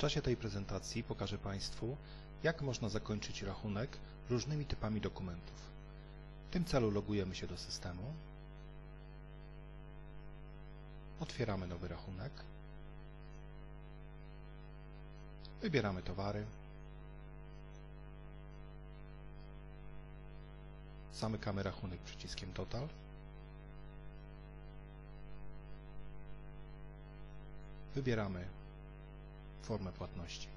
czasie tej prezentacji pokażę Państwu, jak można zakończyć rachunek różnymi typami dokumentów. W tym celu logujemy się do systemu, otwieramy nowy rachunek, wybieramy towary, zamykamy rachunek przyciskiem Total, wybieramy formę płatności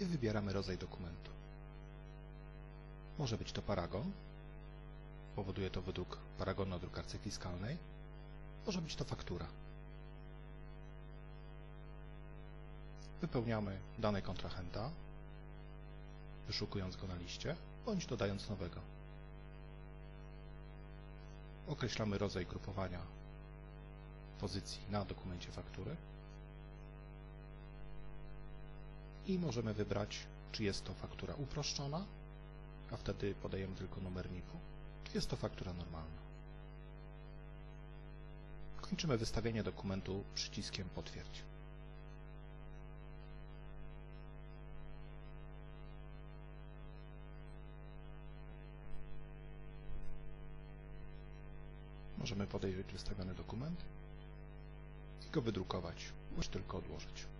i wybieramy rodzaj dokumentu. Może być to paragon, powoduje to według paragonu o drukarce fiskalnej, może być to faktura. Wypełniamy dane kontrahenta, wyszukując go na liście, bądź dodając nowego. Określamy rodzaj grupowania pozycji na dokumencie faktury i możemy wybrać, czy jest to faktura uproszczona, a wtedy podajemy tylko numer NIP-u, czy jest to faktura normalna. Kończymy wystawienie dokumentu przyciskiem Potwierdź. Możemy podejrzeć wystawiony dokument i go wydrukować, bądź tylko odłożyć.